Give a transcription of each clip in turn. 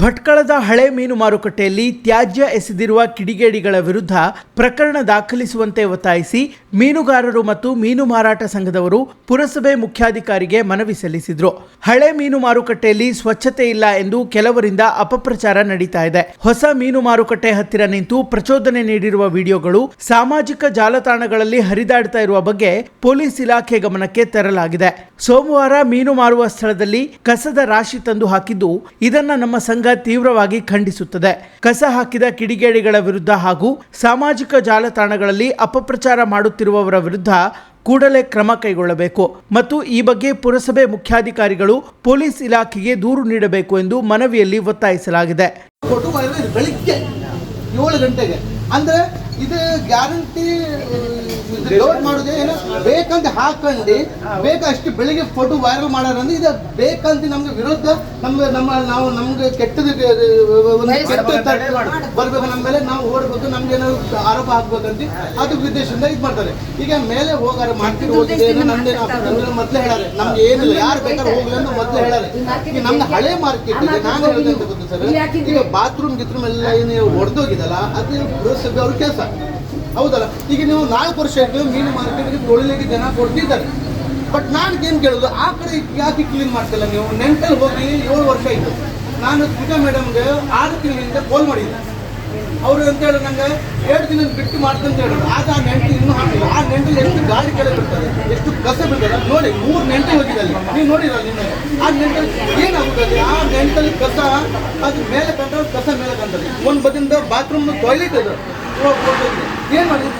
ಭಟ್ಕಳದ ಹಳೆ ಮೀನು ಮಾರುಕಟ್ಟೆಯಲ್ಲಿ ತ್ಯಾಜ್ಯ ಎಸೆದಿರುವ ಕಿಡಿಗೇಡಿಗಳ ವಿರುದ್ಧ ಪ್ರಕರಣ ದಾಖಲಿಸುವಂತೆ ಒತ್ತಾಯಿಸಿ ಮೀನುಗಾರರು ಮತ್ತು ಮೀನು ಮಾರಾಟ ಸಂಘದವರು ಪುರಸಭೆ ಮುಖ್ಯಾಧಿಕಾರಿಗೆ ಮನವಿ ಸಲ್ಲಿಸಿದ್ರು. ಹಳೆ ಮೀನು ಮಾರುಕಟ್ಟೆಯಲ್ಲಿ ಸ್ವಚ್ಛತೆ ಇಲ್ಲ ಎಂದು ಕೆಲವರಿಂದ ಅಪಪ್ರಚಾರ ನಡೀತಾ ಇದೆ. ಹೊಸ ಮೀನು ಮಾರುಕಟ್ಟೆ ಹತ್ತಿರ ನಿಂತು ಪ್ರಚೋದನೆ ನೀಡಿರುವ ವಿಡಿಯೋಗಳು ಸಾಮಾಜಿಕ ಜಾಲತಾಣಗಳಲ್ಲಿ ಹರಿದಾಡ್ತಾ ಇರುವ ಬಗ್ಗೆ ಪೊಲೀಸ್ ಇಲಾಖೆ ಗಮನಕ್ಕೆ ತರಲಾಗಿದೆ. ಸೋಮವಾರ ಮೀನು ಮಾರುವ ಸ್ಥಳದಲ್ಲಿ ಕಸದ ರಾಶಿ ತಂದು ಹಾಕಿದ್ದು ಇದನ್ನ ನಮ್ಮ ಸಂಘ ತೀವ್ರವಾಗಿ ಖಂಡಿಸುತ್ತದೆ. ಕಸ ಹಾಕಿದ ಕಿಡಿಗೇಡಿಗಳ ವಿರುದ್ಧ ಹಾಗೂ ಸಾಮಾಜಿಕ ಜಾಲತಾಣಗಳಲ್ಲಿ ಅಪಪ್ರಚಾರ ಮಾಡುತ್ತಿರುವವರ ವಿರುದ್ಧ ಕೂಡಲೇ ಕ್ರಮ ಕೈಗೊಳ್ಳಬೇಕು. ಮತ್ತು ಈ ಬಗ್ಗೆ ಪುರಸಭೆ ಮುಖ್ಯಾಧಿಕಾರಿಗಳು ಪೊಲೀಸ್ ಇಲಾಖೆಗೆ ದೂರು ನೀಡಬೇಕು ಎಂದು ಮನವಿಯಲ್ಲಿ ಒತ್ತಾಯಿಸಲಾಗಿದೆ. ಏಳು ಗಂಟೆಗೆ. ಅಂದ್ರೆ ಇದು ಗ್ಯಾರಂಟಿ ಲೋಡ್ ಮಾಡೋದೇ ಏನ ಬೇಕಂತ ಹಾಕೊಂಡು ಬೇಕಷ್ಟು ಬೆಳಿಗ್ಗೆ ಫೋಟೋ ವೈರಲ್ ಮಾಡೋದಂದ್ರೆ ಇದು ಬೇಕಂತ ನಮ್ಗೆ ವಿರುದ್ಧ ನಮ್ಗೆ ನಮ್ಮ ನಾವು ನಮ್ಗೆ ಕೆಟ್ಟದ ಕೆಟ್ಟ ಬರ್ಬೇಕು ನಮ್ಮ ಮೇಲೆ ನಾವು ಓಡ್ಬೇಕು ನಮ್ಗೆ ಏನಾದ್ರು ಆರೋಪ ಹಾಕ್ಬೇಕಂತ ಅದು ಉದ್ದೇಶದಿಂದ ಇದು ಮಾಡ್ತಾರೆ. ಈಗ ಮೇಲೆ ಹೋಗಾರೆ ಮಾರ್ಕೆಟ್ ಹೋಗಿ ಏನೋ ನಮ್ದೇ ನಮ್ಗೆ ಮೊದ್ಲೇ ಹೇಳಾರೆ ನಮ್ಗೆ ಏನಿಲ್ಲ ಯಾರು ಬೇಕಾದ್ರೆ ಹೋಗ್ಲಿ ಅಂತ ಮೊದ್ಲೇ ಹೇಳಾರೆ. ಈಗ ನಮ್ದು ಹಳೆ ಮಾರ್ಕೆಟ್ ಇದೆ ನಾನು ಹೇಳ್ದಂತ ಗೊತ್ತು ಸರ್? ಈಗ ಬಾತ್ರೂಮ್ ಗಿತ್ರೂಮ್ ಎಲ್ಲ ಏನು ಹೊಡೆದೋಗಿದಲ್ಲ ಅದು ಅವ್ರ ಕೆಲಸ. ಹೌದಲ್ಲ? ಈಗ ನೀವು ನಾಲ್ಕು ವರ್ಷ ಆಯ್ತು ಮೀನು ಮಾರ್ಕೆಟ್ಗೆ ತೊಳಿಲಿಕ್ಕೆ ಜನ ಕೊಡ್ತಿದ್ದಾರೆ. ಬಟ್ ನಾನು ಏನು ಕೇಳೋದು, ಆ ಕಡೆ ಯಾಕೆ ಕ್ಲೀನ್ ಮಾಡ್ತಿಲ್ಲ ನೀವು? ನೆಂಟಲ್ಲಿ ಹೋಗಿ ಏಳು ವರ್ಷ ಆಯಿತು. ನಾನು ಪೂಜಾ ಮೇಡಮ್ಗೆ ಆರು ತಿಂಗಳಿಂದ ಕಾಲ್ ಮಾಡಿದ್ದೆ. ಅವರು ಅಂತ ಹೇಳಿ ನಂಗೆ, ಎರಡು ದಿನ ಬಿಟ್ಟು ಮಾಡ್ತಂತ ಹೇಳಿದ್ರು. ಆಗ ಆ ನೆಂಟು ಇನ್ನೂ ಹಾಕಿಲ್ಲ. ಆ ನೆಂಟಲ್ಲಿ ಎಷ್ಟು ಗಾಡಿ ಕೆಳಗೆ ಬಿಡ್ತಾರೆ, ಎಷ್ಟು ಕಸ ಬಿಡ್ತಾರೆ. ನೋಡಿ, ಮೂರು ನೆಂಟು ಹೋಗಿದೆ ಅಲ್ಲಿ. ನೀವು ನೋಡಿಲ್ಲ ನಿನ್ನೆ? ಆ ನೆಂಟಲ್ಲಿ ಏನಾಗುತ್ತದೆ ಆ ನೆಂಟಲ್ಲಿ ಕಸ, ಅದು ಮೇಲೆ ಕಂಡ್ರೆ ಕಸ ಮೇಲೆ ಕಂಡ್ರೆ. ಒಂದು ಬದಿಯಿಂದ ಬಾತ್ರೂಮ್ ಟಾಯ್ಲೆಟ್ ಅದು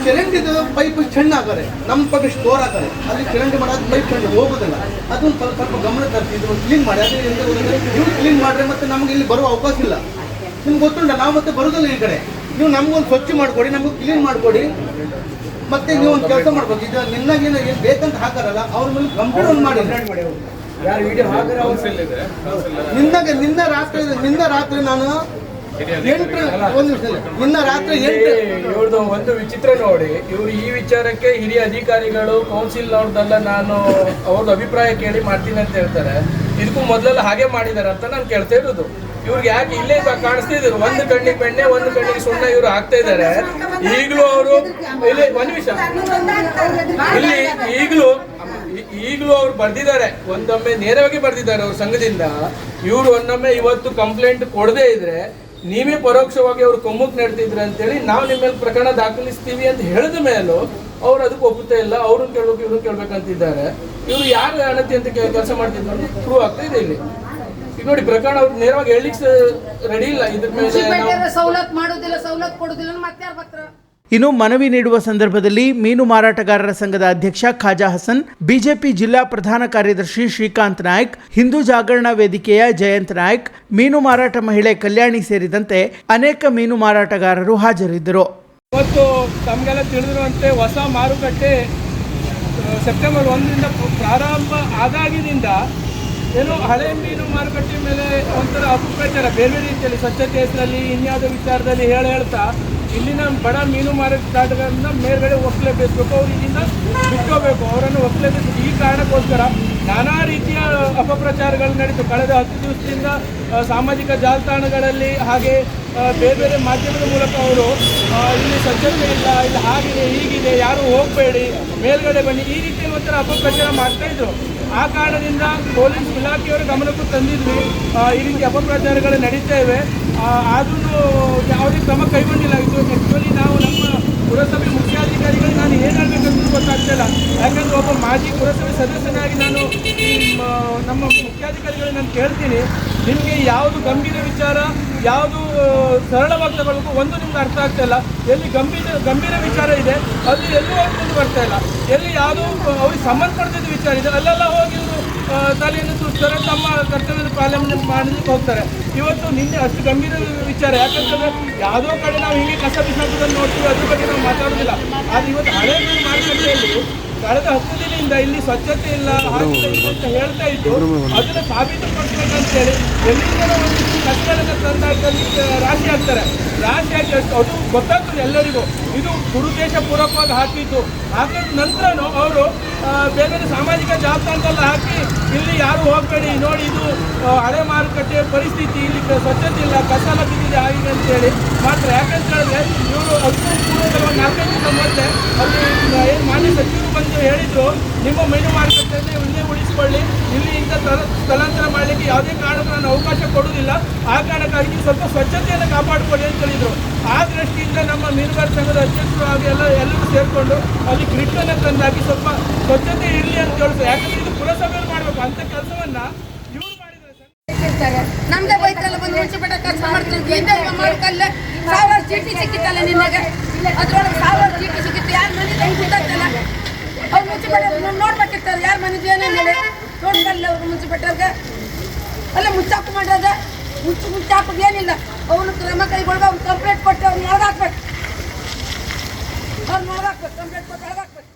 ಚರಂಡಿದು ಪೈಪ್ ಚೆಂಡ್ ಆಗಾರೆ ನಮ್ಮ ಪಕ್ಕ ಸ್ಟೋರ್ ಹಾಕಾರೆ ಅಲ್ಲಿ ಚರಂಡಿ ಮಾಡೋದು ಪೈಪ್ ಚೆಂದ ಹೋಗೋದಿಲ್ಲ. ಅದೊಂದು ಸ್ವಲ್ಪ ಸ್ವಲ್ಪ ಗಮನ ತರ್ತೀವಿ ಕ್ಲೀನ್ ಮಾಡಿ. ಅದೇ ನೀವು ಕ್ಲೀನ್ ಮಾಡಿದ್ರೆ ಮತ್ತೆ ನಮ್ಗೆ ಇಲ್ಲಿ ಬರುವ ಅವಕಾಶ ಇಲ್ಲ. ನಿಮ್ಗೆ ಗೊತ್ತುಂಟ ನಾವು ಮತ್ತೆ ಬರೋದಿಲ್ಲ ಈ ಕಡೆ. ನೀವು ನಮ್ಗೊಂದು ಸ್ವಚ್ಛ ಮಾಡಿಕೊಡಿ ನಮಗೆ ಕ್ಲೀನ್ ಮಾಡಿಕೊಡಿ. ಮತ್ತೆ ನೀವು ಒಂದು ಕೆಲಸ ಮಾಡ್ಬೇಕು ಇದು ನಿನ್ನಾಗೇನು ಏನು ಬೇಕಂತ ಹಾಕಾರಲ್ಲ ಅವ್ರ ಮೇಲೆ ಕಂಪ್ಲೇಂಟ್ ಒಂದು ಮಾಡಿ. ಯಾರು ವಿಡಿಯೋ ಹಾಕಿರೋ ನಿನ್ನಾಗ ನಿನ್ನ ರಾತ್ರಿ ನಿನ್ನ ರಾತ್ರಿ ನಾನು ಎಂಟು ಒಂದು. ನಿನ್ನ ರಾತ್ರಿ ಎಂಟು ಇವ್ರದ್ದು ಒಂದು ವಿಚಿತ್ರ ನೋಡಿ ಇವರು ಈ ವಿಚಾರಕ್ಕೆ ಹಿರಿಯ ಅಧಿಕಾರಿಗಳು ಕೌನ್ಸಿಲ್ ಅವ್ರದ್ದೆಲ್ಲ ನಾನು ಅವ್ರದ್ದು ಅಭಿಪ್ರಾಯ ಕೇಳಿ ಮಾಡ್ತೀನಿ ಅಂತ ಹೇಳ್ತಾರೆ. ಇದಕ್ಕೂ ಮೊದಲೆಲ್ಲ ಹಾಗೆ ಮಾಡಿದ್ದಾರೆ ಅಂತ ನಾನು ಕೇಳ್ತಾ ಇರೋದು. ಇವ್ರಿಗೆ ಯಾಕೆ ಇಲ್ಲೇ ಕಾಣಿಸ್ತಾ ಕಾಣಿಸ್ತಿದ್ರು ಒಂದು ಕಣ್ಣಿಗೆ ಬೆಣ್ಣೆ ಒಂದು ಕಣ್ಣಿಗೆ ಸುಣ್ಣ ಇವರು ಹಾಕ್ತಾ ಇದ್ದಾರೆ ಈಗಲೂ ಅವರು ಇಲ್ಲಿ ಒಂದು ನಿಮಿಷ. ಇಲ್ಲಿ ಈಗಲೂ ಈಗಲೂ ಅವ್ರು ಬರ್ದಿದ್ದಾರೆ. ಒಂದೊಮ್ಮೆ ನೇರವಾಗಿ ಬರ್ದಿದ್ದಾರೆ ಅವ್ರ ಸಂಘದಿಂದ. ಇವ್ರು ಒಂದೊಮ್ಮೆ ಇವತ್ತು ಕಂಪ್ಲೇಂಟ್ ಕೊಡದೇ ಇದ್ರೆ ನೀವೇ ಪರೋಕ್ಷವಾಗಿ ಅವ್ರು ಕೊಮ್ಮಕ್ ಅಂತ ಅಂತೇಳಿ ನಾವು ನಿಮ್ಮ ಮೇಲೆ ಪ್ರಕರಣ ದಾಖಲಿಸ್ತೀವಿ ಅಂತ ಹೇಳಿದ ಮೇಲೂ ಅವ್ರು ಅದಕ್ಕೆ ಒಪ್ಪುತ್ತಾ ಇಲ್ಲ ಅವ್ರನ್ನ ಕೇಳ್ಬೇಕು ಇವ್ರನ್ನ ಕೇಳ್ಬೇಕಂತಿದ್ದಾರೆ. ಇವ್ರು ಯಾರು ಅಣತಿ ಅಂತ ಕೆಲಸ ಮಾಡ್ತಿದ್ರು ಪ್ರೂವ್ ಆಗ್ತಾ ಇದೆ ಇಲ್ಲಿ. ಈಗ ನೋಡಿ ಪ್ರಕರಣ ಅವ್ರು ನೇರವಾಗಿ ಹೇಳಲಿಕ್ಕೆ ರೆಡಿ ಇಲ್ಲ. ಇದ್ರ ಮೇಲೆ ಸವಲತ್ ಮಾಡುದಿಲ್ಲ ಸವಲತ್ತು ಮಾಡೋದಿಲ್ಲ ಸವಲತ್ತು ಕೊಡುದಿಲ್ಲ ಮತ್ತೆ ಯಾರು ಬರ್ತಾರ? ಇನ್ನು ಮನವಿ ನೀಡುವ ಸಂದರ್ಭದಲ್ಲಿ ಮೀನು ಮಾರಾಟಗಾರರ ಸಂಘದ ಅಧ್ಯಕ್ಷ ಖಾಜಾ ಹಸನ್, ಬಿಜೆಪಿ ಜಿಲ್ಲಾ ಪ್ರಧಾನ ಕಾರ್ಯದರ್ಶಿ ಶ್ರೀಕಾಂತ್ ನಾಯ್ಕ್, ಹಿಂದೂ ಜಾಗರಣ ವೇದಿಕೆಯ ಜಯಂತ್ ನಾಯ್ಕ್, ಮೀನು ಮಾರಾಟ ಮಹಿಳೆ ಕಲ್ಯಾಣಿ ಸೇರಿದಂತೆ ಅನೇಕ ಮೀನು ಮಾರಾಟಗಾರರು ಹಾಜರಿದ್ದರು. ಇವತ್ತು ತಮಗೆಲ್ಲ ತಿಳಿದಿರುವಂತೆ ಹೊಸ ಮಾರುಕಟ್ಟೆ ಸೆಪ್ಟೆಂಬರ್ ಒಂದರಿಂದ ಪ್ರ- ಪ್ರಾರಂಭ ಆದಾಗಿನಿಂದ ಏನು ಹಳೆ ಮೀನು ಮಾರುಕಟ್ಟೆ ಮೇಲೆ ಒಂಥರ ಅಪಪ್ರಚಾರ ಬೇರೆ ಬೇರೆ ರೀತಿಯಲ್ಲಿ ಸ್ವಚ್ಛತೆ ಹೆಸರಲ್ಲಿ ಇನ್ಯಾವುದೋ ವಿಚಾರದಲ್ಲಿ ಹೇಳಿ ಹೇಳ್ತಾ ಇಲ್ಲಿನ ಬಡ ಮೀನು ಮಾರಾಟಗಾರರನ್ನ ಮೇಲ್ಗಡೆ ಒಕ್ಕಲೇಬೇಕು ಅವ್ರು ಇಲ್ಲಿಂದ ಬಿಟ್ಕೋಬೇಕು. ಅವರನ್ನು ಒಕ್ಕಲೇಬೇಕು ಈ ಕಾರಣಕ್ಕೋಸ್ಕರ ನಾನಾ ರೀತಿಯ ಅಪಪ್ರಚಾರಗಳು ನಡೀತು. ಕಳೆದ ಹತ್ತು ದಿವಸದಿಂದ ಸಾಮಾಜಿಕ ಜಾಲತಾಣಗಳಲ್ಲಿ ಹಾಗೆ ಬೇರೆ ಬೇರೆ ಮಾಧ್ಯಮದ ಮೂಲಕ ಅವರು ಇಲ್ಲಿ ಸ್ವಚ್ಛತೆ ಇಲ್ಲ, ಇಲ್ಲಿ ಹಾಗಿದೆ, ಹೀಗಿದೆ, ಯಾರು ಹೋಗಬೇಡಿ, ಮೇಲ್ಗಡೆ ಬನ್ನಿ, ಈ ರೀತಿ ಒಂಥರ ಅಪಪ್ರಚಾರ ಮಾಡ್ತಾ ಇದ್ರು. ಆ ಕಾರಣದಿಂದ ಪೊಲೀಸ್ ಇಲಾಖೆಯವರು ಗಮನಕ್ಕೂ ತಂದಿದ್ವಿ. ಈ ರೀತಿ ಅಪಪ್ರಚಾರಗಳು ನಡೀತಾ ಇವೆ. ಆದ್ರೂ ಯಾವುದೇ ಕ್ರಮ ಕೈಗೊಂಡಿಲ್ಲ. ಇದು ಆ್ಯಕ್ಚುಲಿ ನಾವು ನಮ್ಮ ಪುರಸಭೆ ಮುಖ್ಯಾಧಿಕಾರಿಗಳು, ನಾನು ಏನು ಹೇಳಬೇಕಂತ ಗೊತ್ತಾಗ್ತಾ ಇಲ್ಲ. ಯಾಕಂದ್ರೆ ಒಬ್ಬ ಮಾಜಿ ಪುರಸಭೆ ಸದಸ್ಯನಾಗಿ ನಾನು ನಮ್ಮ ಮುಖ್ಯಾಧಿಕಾರಿಗಳು ನಾನು ಕೇಳ್ತೀನಿ. ನಿಮಗೆ ಯಾವುದು ಗಂಭೀರ ವಿಚಾರ, ಯಾವುದು ಸರಳವಾಗಿ ತಗೊಳ್ಬೇಕು, ಒಂದು ನಿಮ್ಗೆ ಅರ್ಥ ಆಗ್ತಾ ಇಲ್ಲ. ಎಲ್ಲಿ ಗಂಭೀರ ಗಂಭೀರ ವಿಚಾರ ಇದೆ, ಅಲ್ಲಿ ಎಲ್ಲೂ ಅವ್ರಿಗೆ ಬರ್ತಾ ಇಲ್ಲ. ಎಲ್ಲಿ ಯಾವುದು ಅವ್ರಿಗೆ ಸಂಬಂಧಪಡ್ತಿದ್ದ ವಿಚಾರ ಇದೆ, ಅಲ್ಲೆಲ್ಲ ಹೋಗಿ ತಲೆಯನ್ನು ತುರ್ತಾರೆ ತಮ್ಮ ಕರ್ತವ್ಯದ ಪಾಲನೆ ಮಾಡಲಿಕ್ಕೆ ಹೋಗ್ತಾರೆ. ಇವತ್ತು ನಿನ್ನೆ ಅಷ್ಟು ಗಂಭೀರ ವಿಚಾರ, ಯಾಕಂತಂದ್ರೆ ಯಾವುದೋ ಕಡೆ ನಾವು ಹಿಂಗೆ ಕಸ ಬಿಸಾಕೋದನ್ನು ನೋಡ್ತೀವಿ, ಅದ್ರ ಬಗ್ಗೆ ನಾವು ಮಾತಾಡೋದಿಲ್ಲ. ಆದ್ರೆ ಇವತ್ತು ಹಳೆ ಮಾರುಕಟ್ಟೆಯಲ್ಲಿ ಕಳೆದ ಹತ್ತು ದಿನದಿಂದ ಇಲ್ಲಿ ಸ್ವಚ್ಛತೆ ಇಲ್ಲ ಹಾಗಿಲ್ಲ ಅಂತ ಹೇಳ್ತಾ ಇದ್ದು ಅದನ್ನ ಸಾಬೀತುಪಡಿಸ್ಬೇಕಂತೇಳಿ ಎಲ್ಲಿಂದಲೂ ಒಂದು ಕಷ್ಟದ ತಂದಾಕಲ್ಲಿ ರಾಶಿ ಹಾಕ್ತಾರೆ. ರಾಶಿ ಹಾಕಿ ಅದು ಗೊತ್ತಾಗ್ತದೆ ಎಲ್ಲರಿಗೂ. ಇದು ದುರುದ್ದೇಶ ಪೂರ್ವಕವಾಗಿ ಹಾಕಿದ್ದು. ಹಾಕಿದ ನಂತರನೂ ಅವರು ಬೇರೆ ಸಾಮಾಜಿಕ ಜಾಲತಾಣದಲ್ಲಿ ಹಾಕಿ ಇಲ್ಲಿ ಯಾರು ಹೋಗಬೇಡಿ ನೋಡಿ ಇದು ಹಳೆ ಮಾರುಕಟ್ಟೆ ಪರಿಸ್ಥಿತಿ ಇಲ್ಲಿ ಸ್ವಚ್ಛತೆ ಇಲ್ಲ ಕಸ ಲಭ್ಯತೆ ಬಿದ್ದಿದೆ ಆಗಿದೆ ಅಂತೇಳಿ ಮಾತ್ರ. ಯಾಕಂತ ಹೇಳಿದ್ರೆ ಇವರು ಅದಕ್ಕೂ ಪೂರ್ವದಲ್ಲಿ ನಾಲ್ಕೈದು ದಿವಸ ಮೊದಲೇ ಅಲ್ಲಿ ಏನು ಮಾನ್ಯ ಸಚಿವರು ಬಂದು ಹೇಳಿದ್ರು ನಿಮ್ಮ ಮೀನು ಮಾರುಕಟ್ಟೆಯಲ್ಲಿ ಇಲ್ಲೇ ಉಳಿಸಿಕೊಳ್ಳಿ. ಇಲ್ಲಿ ಇಂಥ ಸ್ಥಳ ಸ್ಥಳಾಂತರ ಮಾಡಲಿಕ್ಕೆ ಯಾವುದೇ ಕಾರಣಕ್ಕೂ ನಾನು ಅವಕಾಶ ಕೊಡುವುದಿಲ್ಲ. ಆ ಕಾರಣಕ್ಕಾಗಿ ಸ್ವಲ್ಪ ಸ್ವಚ್ಛತೆಯನ್ನು ಕಾಪಾಡಿಕೊಳ್ಳಿ ಅಂತ ಹೇಳಿದ್ರು. ಆ ದೃಷ್ಟಿಯಿಂದ ನಮ್ಮ ಮೀನುಗಾರ ಸಂಘದ ಅಧ್ಯಕ್ಷರು ಹಾಗೂ ಎಲ್ಲ, ಎಲ್ಲರೂ ಸೇರಿಕೊಂಡು ಅಲ್ಲಿ ಗ್ರಿಡ್ಡನ್ನು ತಂದಾಗಿ ಸ್ವಲ್ಪ ಸ್ವಚ್ಛತೆ ಇರಲಿ ಅಂತ ಹೇಳ್ತಾರೆ ಯಾಕಂದ್ರೆ ಇದು ಪುರಸಭೆಯಲ್ಲಿ ಮಾಡಬೇಕು. ಅಂತ ಕೆಲಸವನ್ನು ನಮ್ಗೆ ಕೆಲಸ ಸಾವಿರ ಚೀಟಿ ಸಿಕ್ಕಿತ್ತಲ್ಲ ನಿನಗೆ ಅದ್ರೊಳಗೆ ಸಾವಿರ ಚೀಟಿ ಸಿಕ್ಕಿತ್ತು. ಯಾರು ಮನೆ ಗೊತ್ತಾಗ್ತಲ್ಲ ಅವ್ರು ಮುನ್ಸಿಪೇಟೆ ನೋಡ್ಬೇಕಿರ್ತಾರೆ ಯಾರ ಮನೆದು ಏನೇನು ಹೇಳಿ? ನೋಡ್ಕಲ್ಲ ಅವ್ರು ಮುನ್ಸಿಪೇಟರ್ಗೆ ಅಲ್ಲ, ಮುಚ್ಚಾಕು ಮಾಡೋದ ಮುಚ್ಚು ಏನಿಲ್ಲ. ಅವನು ಕ್ರಮ ಕೈಗೊಳ್ಬೇಕು ಅವ್ನು ಕಂಪ್ಲೇಂಟ್ ಕೊಟ್ಟು ಅವ್ನು ಒಳಗಾಕ್ಬೇಕು ಅವ್ನು ಒಳಗಾಕ್ಬೇಕು ಕಂಪ್ಲೇಂಟ್ ಕೊಟ್ಟು ಒಳಗಾಕ್ಬೇಕು